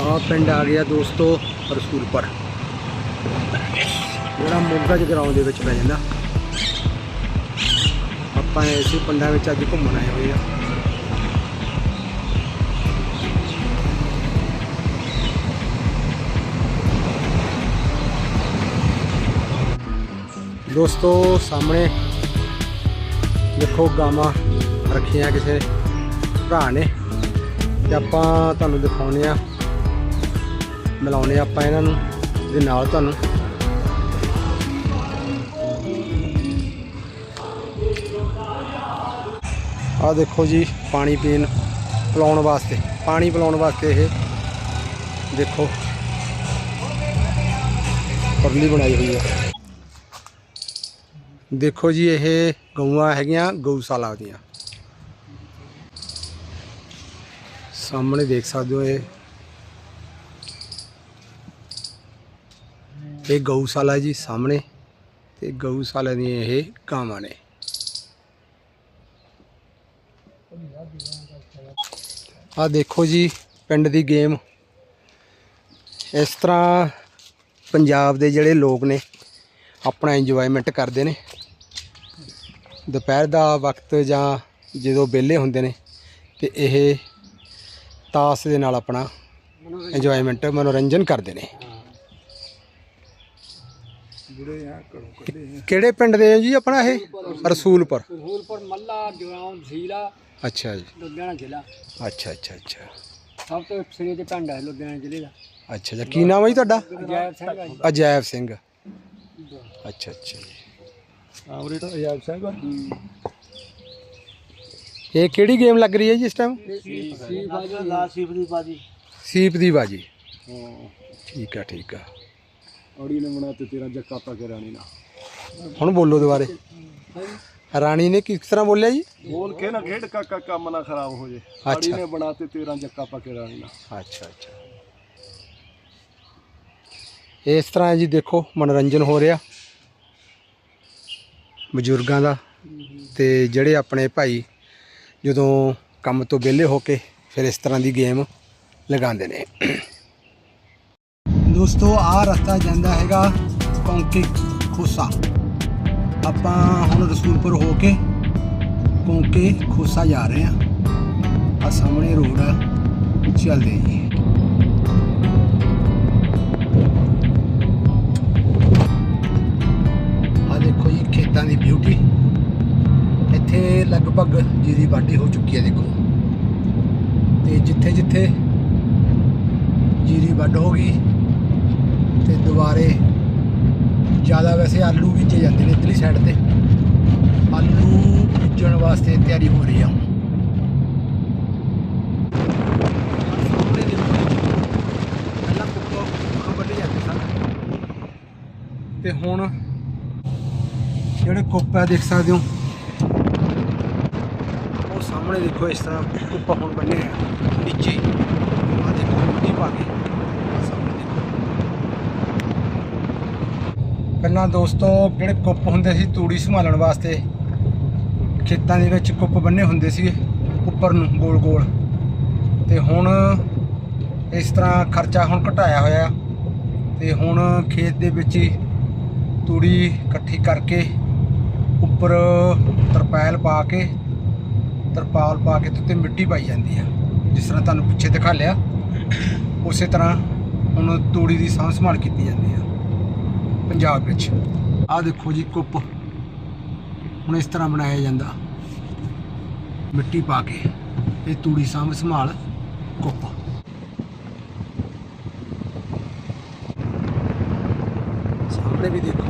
ਆ ਪਿੰਡ ਆ ਗਿਆ ਦੋਸਤੋ ਰਸੂਲਪੁਰ। ਜਿਹੜਾ ਮੋਗਾ ਜਗਰਾਉਂ ਦੇ ਵਿੱਚ ਪੈ ਜਾਂਦਾ। ਆਪਾਂ ਇਸੇ ਪਿੰਡਾਂ ਵਿੱਚ ਅੱਜ ਘੁੰਮਣ ਆਏ ਹੋਏ ਆ। ਦੋਸਤੋ ਸਾਹਮਣੇ ਦੇਖੋ ਗਾਵਾਂ ਰੱਖੀਆਂ ਕਿਸੇ ਭਰਾ ਨੇ। ਤੇ ਆਪਾਂ ਤੁਹਾਨੂੰ ਦਿਖਾਉਨੇ ਆ ਮਿਲਾਉਨੇ ਆਪਾਂ ਇਹਨਾਂ ਨੂੰ ਦੇ ਨਾਲ ਤੁਹਾਨੂੰ। ਆ ਦੇਖੋ ਜੀ, ਪਾਣੀ ਪੀਣ, ਪਿਲਾਉਣ ਵਾਸਤੇ। ਪਾਣੀ ਪਿਲਾਉਣ ਵਾਸਤੇ ਇਹ ਦੇਖੋ, ਪਰਲੀ ਬਣਾਈ ਹੋਈ ਹੈ। ਦੇਖੋ ਜੀ, ਇਹ ਗਊਆਂ ਹੈਗੀਆਂ ਗਊਸ਼ਾਲਾ ਦੀਆਂ। ਸਾਹਮਣੇ ਦੇਖ ਸਕਦੇ ਹੋ ਇਹ ਇਹ ਗਊਸ਼ਾਲਾ ਜੀ ਸਾਹਮਣੇ ਤੇ ਗਊਸ਼ਾਲਾ ਦੀਆਂ ਇਹ ਗਾਵਾਂ ਨੇ। ਆ ਦੇਖੋ ਜੀ, ਪਿੰਡ ਦੀ ਗੇਮ। ਇਸ ਤਰ੍ਹਾਂ ਪੰਜਾਬ ਦੇ ਜਿਹੜੇ ਲੋਕ ਨੇ, ਆਪਣਾ ਇੰਜੋਇਮੈਂਟ ਕਰਦੇ ਨੇ। ਦੁਪਹਿਰ ਦਾ ਵਕਤ ਜਾਂ ਜਦੋਂ ਵਿਹਲੇ ਹੁੰਦੇ ਨੇ, ਤੇ ਇਹ ਤਾਸ ਦੇ ਨਾਲ ਆਪਣਾ ਇੰਜੋਇਮੈਂਟ ਮਨੋਰੰਜਨ ਕਰਦੇ ਨੇ। ਕਿਹੜੇ ਪਿੰਡ ਦੇ ਹੋ ਜੀ ਆਪਣਾ ਇਹ? ਰਸੂਲਪੁਰ। ਰਸੂਲਪੁਰ ਮੱਲਾ ਜਗਰਾਉਂ ਤਹਿਸੀਲ ਅੱਛਾ ਜੀ। ਲੁਧਿਆਣਾ ਜ਼ਿਲ੍ਹਾ। ਅੱਛਾ ਅੱਛਾ ਅੱਛਾ। ਸਭ ਤੋਂ ਸਿਰੇ ਤੇ ਪਿੰਡ ਹੈ ਲੁਧਿਆਣਾ ਜ਼ਿਲ੍ਹੇ ਦਾ। ਅੱਛਾ ਜੀ ਕੀ ਨਾਮ ਹੈ ਜੀ ਤੁਹਾਡਾ? ਅਜੈਬ ਸਿੰਘ ਹੈ ਜੀ। ਅਜੈਬ ਸਿੰਘ। ਅੱਛਾ ਅੱਛਾ ਜੀ। ਆਵਰੇ ਤਾਂ ਅਜੈਬ ਸਿੰਘ ਇਹ ਕਿਹੜੀ ਗੇਮ ਲੱਗ ਰਹੀ ਹੈ ਜੀ ਇਸ ਟਾਈਮ ਸੀ ਬਾਜੀ। ਲਾਸੀਫ ਦੀ ਬਾਜੀ। ਸੀਪ ਦੀ ਬਾਜੀ। ਹਾਂ। ਠੀਕ ਆ ਠੀਕ ਆ। ਔੜੀ ਨੇ ਬਣਾ ਤੇ ਤੇਰਾ ਜੱਕਾ ਪਾ ਕੇ ਰਾਣੀ ਨਾ ਹੁਣ ਬੋਲੋ ਦੁਬਾਰੇ ਰਾਣੀ ਨੇ ਕਿਸ ਤਰ੍ਹਾਂ ਬੋਲਿਆ ਜੀ? ਬੋਲ ਕੇ ਨਾ ਖੇਡ ਕਾਕਾ ਕੰਮ ਨਾ ਖਰਾਬ ਹੋ ਜੇ। ਅੱਛਾ। ਨੇ ਬਣਾ ਤੇ ਤੇਰਾ ਜੱਕਾ ਪਾ ਕੇ ਰਾਣੀ ਨਾ ਅੱਛਾ ਅੱਛਾ। ਇਸ ਤਰ੍ਹਾਂ ਜੀ ਦੇਖੋ ਮਨੋਰੰਜਨ ਹੋ ਰਿਹਾ। ਬਜ਼ੁਰਗਾਂ ਦਾ ਤੇ ਜਿਹੜੇ ਆਪਣੇ ਭਾਈ ਜਦੋਂ ਕੰਮ ਤੋਂ ਵਿਹਲੇ ਹੋ ਕੇ ਫਿਰ ਇਸ ਤਰ੍ਹਾਂ ਦੀ ਗੇਮ ਲਗਾਉਂਦੇ ਨੇ। ਦੋਸਤੋ, ਆਹ ਰਸਤਾ ਜਾਂਦਾ ਹੈਗਾ ਕੌਂਕੇ ਖੋਸਾ। ਆਪਾਂ ਹੁਣ ਰਸੂਲਪੁਰ ਹੋ ਕੇ ਕੌਂਕੇ ਖੋਸਾ ਜਾ ਰਹੇ ਹਾਂ। ਆ ਸਾਹਮਣੇ ਰੋਡ ਆ, ਚੱਲਦੇ ਜੀ। ਆ ਦੇਖੋ ਜੀ, ਖੇਤਾਂ ਦੀ ਬਿਊਟੀ ਇੱਥੇ ਲਗਭਗ ਜੀਰੀ ਵਾਢੀ ਹੋ ਚੁੱਕੀ ਹੈ, ਦੇਖੋ। ਤੇ ਜਿੱਥੇ ਜਿੱਥੇ ਜੀਰੀ ਵੱਢ ਹੋ ਗਈ ਤੇ ਦੁਬਾਰੇ ਜ਼ਿਆਦਾ ਵੈਸੇ ਆਲੂ ਬੀਜੇ ਜਾਂਦੇ ਨੇ ਇਧਰਲੀ ਸਾਈਡ ਤੇ। ਆਲੂ ਬੀਜਣ ਵਾਸਤੇ ਤਿਆਰੀ ਹੋ ਰਹੀ ਆ। ਪਹਿਲਾਂ ਕੁੱਕੋ ਕੁੱਕੋ ਜਾਂਦੇ ਸਨ। ਤੇ ਹੁਣ ਜਿਹੜੇ ਕੁੱਪ ਆ, ਦੇਖ ਸਕਦੇ ਹੋ। ਉਹ ਸਾਹਮਣੇ ਦੇਖੋ, ਇਸ ਤਰ੍ਹਾਂ ਕੁੱਪ ਹੁਣ ਬੰਨੇ ਨੀਚੇ ਆ ਦੇਖੋ ਮਿੱਟੀ ਪਾ ਕੇ ਆਹ ਸਾਹਮਣੇ ਦੇਖੋ ਪਹਿਲਾਂ ਦੋਸਤੋ, ਜਿਹੜੇ ਕੁੱਪ ਹੁੰਦੇ ਸੀ ਤੂੜੀ ਸੰਭਾਲਣ ਵਾਸਤੇ, ਖੇਤਾਂ ਦੇ ਵਿੱਚ ਕੁੱਪ ਬੰਨੇ ਹੁੰਦੇ ਸੀ ਉੱਪਰ ਨੂੰ, ਗੋਲ ਗੋਲ। ਤੇ ਹੁਣ ਇਸ ਤਰ੍ਹਾਂ ਖਰਚਾ ਹੁਣ ਘਟਾਇਆ ਹੋਇਆ। ਤੇ ਹੁਣ ਖੇਤ ਦੇ ਵਿੱਚ ਹੀ ਤੂੜੀ ਇਕੱਠੀ ਕਰਕੇ ਉੱਪਰ ਤਰਪਾਲ ਪਾ ਕੇ, ਤਰਪਾਲ ਪਾ ਕੇ ਤੇ ਉੱਤੇ ਮਿੱਟੀ ਪਾਈ ਜਾਂਦੀ ਆ। ਜਿਸ ਤਰ੍ਹਾਂ ਤੁਹਾਨੂੰ ਪਿੱਛੇ ਦਿਖਾ ਲਿਆ, ਉਸੇ ਤਰ੍ਹਾਂ ਹੁਣ ਤੂੜੀ ਦੀ ਸਾਂਭ ਸੰਭਾਲ ਕੀਤੀ ਜਾਂਦੀ ਆ। ਪੰਜਾਬ ਵਿੱਚ। ਆਹ ਦੇਖੋ ਜੀ ਕੁੱਪ। ਹੁਣ ਇਸ ਤਰ੍ਹਾਂ ਬਣਾਇਆ ਜਾਂਦਾ। ਮਿੱਟੀ ਪਾ ਕੇ ਇਹ ਤੂੜੀ ਸਾਂਭ ਸੰਭਾਲ, ਕੁੱਪ। ਸਾਹਮਣੇ ਵੀ ਦੇਖੋ।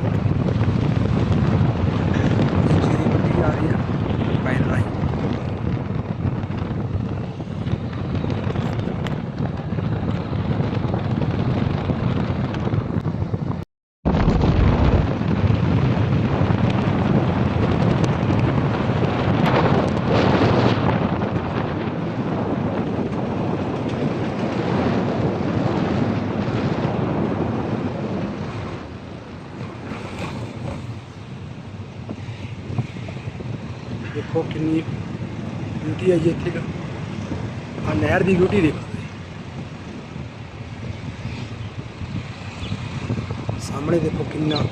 ਦੇਖੋ ਕਿੰਨੀ ਬਿਊਟੀ ਹੈ ਜੀ ਇੱਥੇ ਦਾ ਆ ਨਹਿਰ ਦੀ ਬਿਊਟੀ ਦੇਖੋ ਸਾਹਮਣੇ ਦੇਖੋ ਕਿੰਨਾ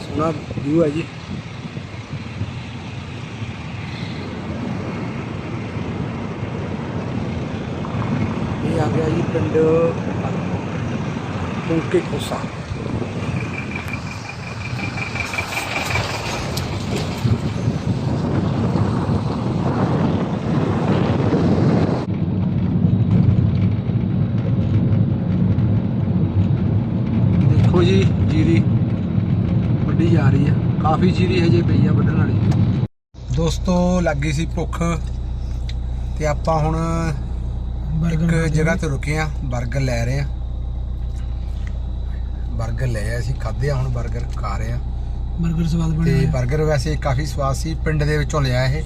ਸੋਹਣਾ ਵਿਊ ਹੈ ਜੀ। ਇਹ ਆ ਗਿਆ ਜੀ ਪਿੰਡ ਪੁੰਕੇ ਦੇਖੋ ਜੀ ਜੀਰੀ ਵੱਡੀ ਜਾ ਰਹੀ ਆ। ਕਾਫੀ ਜੀਰੀ ਹਜੇ ਪਈ ਆ ਵੱਢਣ ਵਾਲੀ। ਦੋਸਤੋ ਲੱਗੀ ਸੀ ਭੁੱਖ ਤੇ ਆਪਾਂ ਹੁਣ ਇੱਕ ਜਗ੍ਹਾ ਤੇ ਰੁਕੇ ਆ ਬਰਗਰ ਲੈ ਰਹੇ ਆ। ਬਰਗਰ ਲੈ ਆ ਅਸੀਂ ਖਾਦੇ ਆ ਹੁਣ ਬਰਗਰ ਖਾ ਰਹੇ ਆ। ਬਰਗਰ ਸਵਾਦ ਬਣਿਆ ਤੇ 버ਗਰ ਵੈਸੇ ਕਾਫੀ ਸਵਾਦ ਸੀ ਪਿੰਡ ਦੇ ਵਿੱਚੋਂ ਲਿਆ ਇਹ।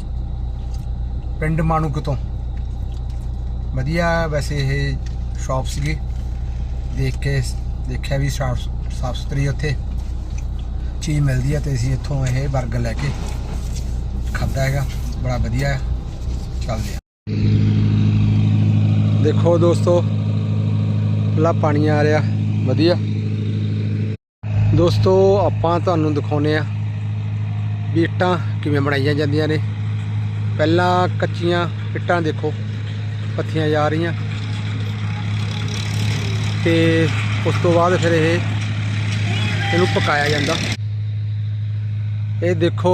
ਪਿੰਡ ਮਾਨੂਕ ਤੋਂ। ਵਧੀਆ ਵੈਸੇ ਇਹ ਸ਼ਾਪ ਸੀਗੀ। ਦੇਖ ਕੇ ਦੇਖਿਆ ਵੀ ਸ਼ਾਪ ਸਾਫ਼ ਸੁਥਰੀ ਉੱਥੇ। ਚੀਜ਼ ਮਿਲਦੀ ਹੈ ਤੇ ਅਸੀਂ ਇੱਥੋਂ ਇਹ 버ਗਰ ਲੈ ਕੇ ਖਾਦਾ ਹੈਗਾ। ਬੜਾ ਵਧੀਆ ਹੈ ਚੱਲਦੇ ਆ। ਦੇਖੋ ਦੋਸਤੋ ਲਾ ਪਾਣੀ ਆ ਰਿਹਾ। ਵਧੀਆ। ਦੋਸਤੋ, ਆਪਾਂ ਤੁਹਾਨੂੰ ਦਿਖਾਉਨੇ ਆ ਵੀ ਇੱਟਾਂ ਕਿਵੇਂ ਬਣਾਈਆਂ ਜਾਂਦੀਆਂ ਨੇ। ਪਹਿਲਾਂ ਕੱਚੀਆਂ ਇੱਟਾਂ ਦੇਖੋ, ਪੱਥੀਆਂ ਜਾ ਰਹੀਆਂ। ਤੇ ਉਸ ਤੋਂ ਬਾਅਦ ਫਿਰ ਇਹ ਇਹਨੂੰ ਪਕਾਇਆ ਜਾਂਦਾ। ਇਹ ਦੇਖੋ,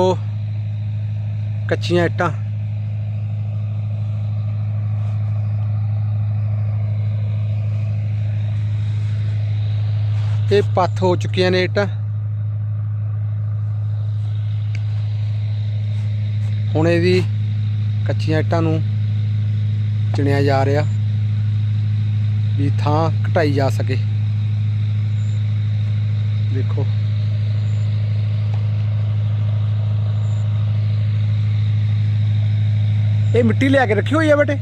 ਕੱਚੀਆਂ ਇੱਟਾਂ। ਇਹ ਪੱਥ ਹੋ ਚੁੱਕੀਆਂ ਨੇ ਇੱਟਾਂ। ਹੁਣ ਇਹਦੀ ਕੱਚੀਆਂ ਇੱਟਾਂ ਨੂੰ ਚਿਣਿਆ ਜਾ ਰਿਹਾ ਵੀ ਥਾਂ ਘਟਾਈ ਜਾ ਸਕੇ। देखो। ये मिट्टी लिया के रखी हुई है बेटे?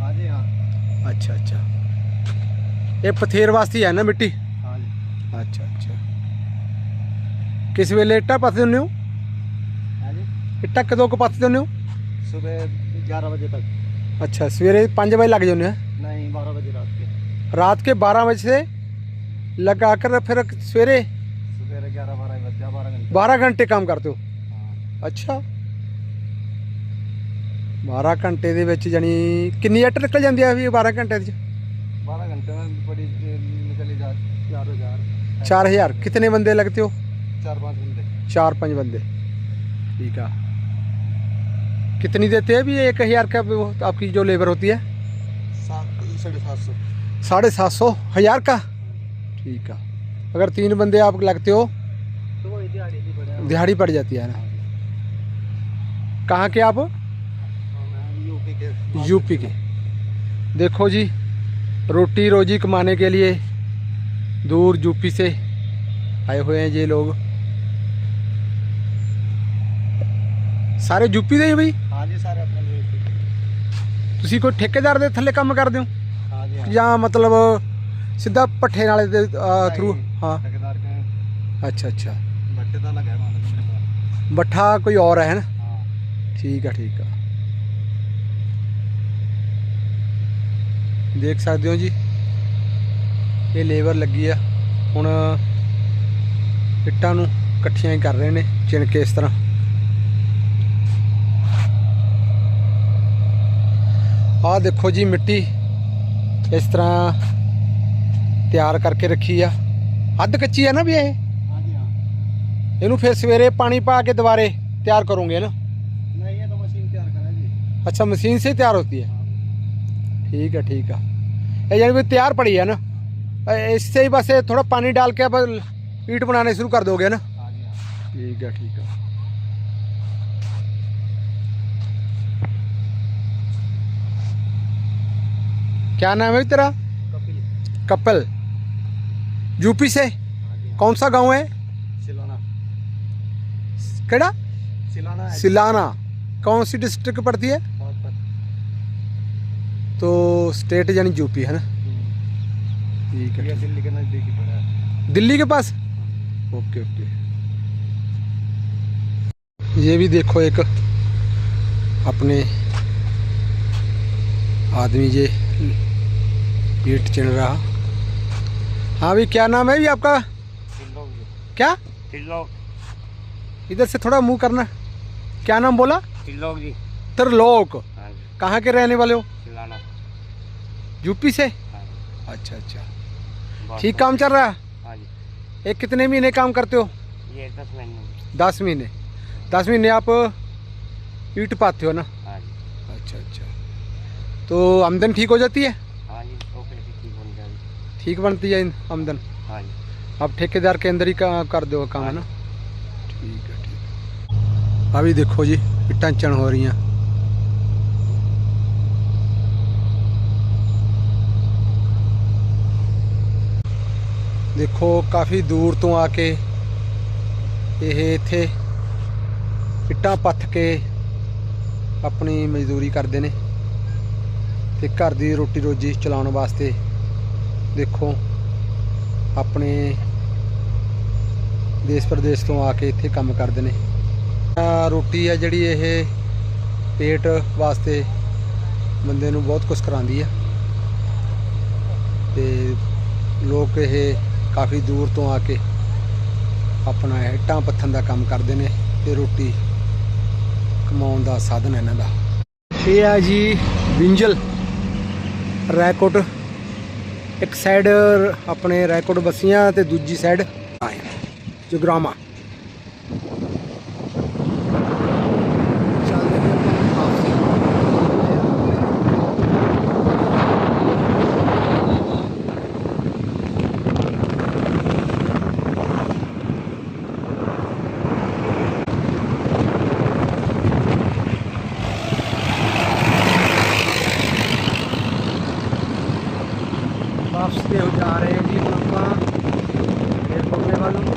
हाँ जी हाँ। अच्छा अच्छा। ये पथेर वास्ती है ना मिट्टी? हाँ जी। अच्छा अच्छा। किस वे इट्टा पाते होने हो? हाँ इट्टा कदों को पाते होने हो? सुबह ग्यारह बजे तक। अच्छा सवेरे पाँच बजे लग जाने नहीं बारह बजे रात के। रात के बारह बजे से लगा कर फिर सवेरे? ग्यारह बारह बजे बारह घंटे 12 घंटे काम करते हो हाँ ਅੱਛਾ 12 ਘੰਟੇ ਦੇ ਵਿੱਚ ਜਾਨੀ ਕਿੰਨੀ ਇੱਟ ਨਿਕਲ ਜਾਂਦੀ ਆ ਵੀ 12 ਘੰਟੇ ਦੇ ਵਿੱਚ बारह घंटे में बड़ी निकली जा चार हजार 4000 कितने बंदे लगते हो चार पाँच घंटे चार पांच बंदे ठीक है कितनी देते हैं भी एक हजार का वो आपकी जो लेबर होती है सात साढ़े सात सौ साढ़े सात सौ हजार का ठीक है अगर तीन बंदे आप लगते हो तो वही दिहाड़ी नहीं पड़े दिहाड़ी पड़ जाती है ना कहाँ के आप यूपी के यूपी के देखो जी रोटी रोजी कमाने के लिए दूर यूपी से आए हुए हैं ये लोग ਸਾਰੇ ਯੂਪੀ ਦੇ ਹੀ ਬਈ हाँ जी सारे अपने यूपी के ਤੁਸੀਂ ਕੋਈ ਠੇਕੇਦਾਰ ਦੇ ਥੱਲੇ ਕੰਮ ਕਰਦੇ ਹੋ हाँ जी हाँ ਜਾਂ ਮਤਲਬ ਸਿੱਧਾ ਪੱਠੇ ਨਾਲੇ ਦੇ ਥਰੂ ਹਾਂ ठेकेदार के ਅੱਛਾ ਅੱਛਾ भट्टे तो लगा है मान ਬੱਠਾ ਕੋਈ ਔਰ ਹੈ ਨਾ? ਠੀਕ ਆ ਠੀਕ ਆ। ਦੇਖ ਸਕਦੇ ਹੋ ਜੀ ਇਹ ਲੇਬਰ ਲੱਗੀ ਆ। ਹੁਣ ਇੱਟਾਂ ਨੂੰ ਇਕੱਠੀਆਂ ਹੀ ਕਰ ਰਹੇ ਨੇ ਚਿਣਕੇ ਇਸ ਤਰ੍ਹਾਂ। ਆਹ ਦੇਖੋ ਜੀ ਮਿੱਟੀ ਇਸ ਤਰ੍ਹਾਂ ਤਿਆਰ ਕਰਕੇ ਰੱਖੀ ਆ। ਅੱਧ ਕੱਚੀ ਆ ਨਾ ਵੀ ਇਹ? ਇਹਨੂੰ ਫਿਰ ਸਵੇਰੇ ਪਾਣੀ ਪਾ ਕੇ ਦੁਬਾਰੇ ਤਿਆਰ ਕਰੋਗੇ ਨਾ नहीं ये तो मशीन तैयार करा है जी अच्छा मशीन से ही तैयार होती है ठीक है ठीक है ये यानी कि तैयार पड़ी है ना अ, इससे ही बस ये थोड़ा पानी डाल के अब ईट बनाने शुरू कर दोगे ना हाँ जी हाँ ठीक है ठीक है क्या नाम है तेरा कपिल कपिल यूपी से हाँ जी कौन सा गांव है सिलाना केड़ा? सिलाना है। सिलाना। कौन सी डिस्ट्रिक्ट पड़ती है? तो स्टेट यानी यूपी है ना? हम्म। ठीक है दिल्ली के नज़दीक ही पड़ा है। दिल्ली के पास? Okay okay. ये भी देखो एक अपने आदमी ये ईट चिन रहा। हाँ भी क्या नाम है भी आपका? क्या? इधर से थोड़ा मुँह करना। क्या नाम बोला? त्रिलोक जी। त्रिलोक। हाँ कहाँ के रहने वाले हो? यूपी से? हाँ अच्छा अच्छा। ठीक काम चल रहा है? हाँ एक कितने महीने काम करते हो? ये दस महीने। दस महीने। दस महीने आप ईट पाते हो ना? अच्छा अच्छा। तो आमदन ठीक हो जाती है? ठीक बनती है आमदन? आप ठेकेदार के अंदर ही का, कर दो काम है ना? ठीक है। ਆ ਵੀ ਦੇਖੋ ਜੀ ਟੈਂਸ਼ਨ ਹੋ ਰਹੀਆਂ। ਦੇਖੋ, ਕਾਫੀ ਦੂਰ ਤੋਂ ਆ ਕੇ ਇਹ ਇੱਥੇ ਇੱਟਾਂ ਪੱਥ ਕੇ ਆਪਣੀ ਮਜ਼ਦੂਰੀ ਕਰਦੇ ਨੇ ਤੇ ਘਰ ਦੀ ਰੋਟੀ ਰੋਜੀ ਚਲਾਉਣ ਵਾਸਤੇ ਦੇਖੋ, ਆਪਣੇ ਦੇਸ਼ ਪ੍ਰਦੇਸ਼ ਤੋਂ ਆ ਕੇ ਇੱਥੇ ਕੰਮ ਕਰਦੇ ਨੇ। ਰੋਟੀ ਆ ਜਿਹੜੀ ਇਹ ਪੇਟ ਵਾਸਤੇ ਬੰਦੇ ਨੂੰ ਬਹੁਤ ਕੁਝ ਕਰਾਉਂਦੀ ਆ। ਤੇ ਲੋਕ ਇਹ ਕਾਫੀ ਦੂਰ ਤੋਂ ਆ ਕੇ ਆਪਣਾ ਇੱਟਾਂ ਪੱਥਣ ਦਾ ਕੰਮ ਕਰਦੇ ਨੇ ਤੇ ਰੋਟੀ ਕਮਾਉਣ ਦਾ ਸਾਧਨ ਇਹਨਾਂ ਦਾ। ਇਹ ਆ ਜੀ ਬਿੰਜਲ ਰੈਕੋਟ। ਇੱਕ ਸਾਈਡ ਆਪਣੇ ਰੈਕੋਟ ਬਸੀਆਂ ਤੇ ਦੂਜੀ ਸਾਈਡ ਜਗਰਾਮਾ ਚੱਲਦੇ ਨੇ ਆਪਾਂ ਵਾਪਸੀ। ਵਾਪਸ ਤੇ ਹੋ ਜਾ ਰਹੇ ਹਾਂ ਜੀ ਹੁਣ ਆਪਾਂ ਏਅਰਪੋਰਟ ਦੇ ਵੱਲ ਨੂੰ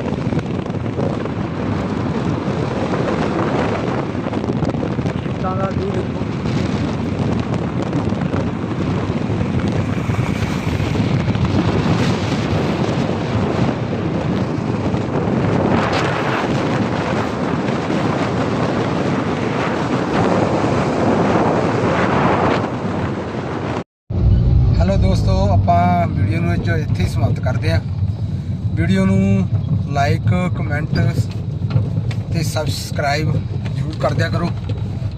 ਖੇਤਾਂ ਦਾ ਵਿਊ ਦੇਖੋ ਹੈਲੋ ਦੋਸਤੋ ਆਪਾਂ ਵੀਡੀਓ ਨੂੰ ਅੱਜ ਇੱਥੇ ਹੀ ਸਮਾਪਤ ਕਰਦੇ ਹਾਂ ਵੀਡੀਓ ਨੂੰ ਲਾਈਕ ਕਮੈਂਟ ਤੇ ਸਬਸਕ੍ਰਾਈਬ ਜ਼ਰੂਰ ਕਰ ਦਿਆ ਕਰੋ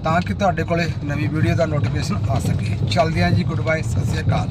ਤਾਂ ਕਿ ਤੁਹਾਡੇ ਕੋਲੇ ਨਵੀਂ ਵੀਡੀਓ ਦਾ ਨੋਟੀਫਿਕੇਸ਼ਨ ਆ ਸਕੇ। ਚੱਲਦੇ ਹਾਂ ਜੀ ਗੁੱਡ ਬਾਏ ਸਤਿ ਸ਼੍ਰੀ ਅਕਾਲ।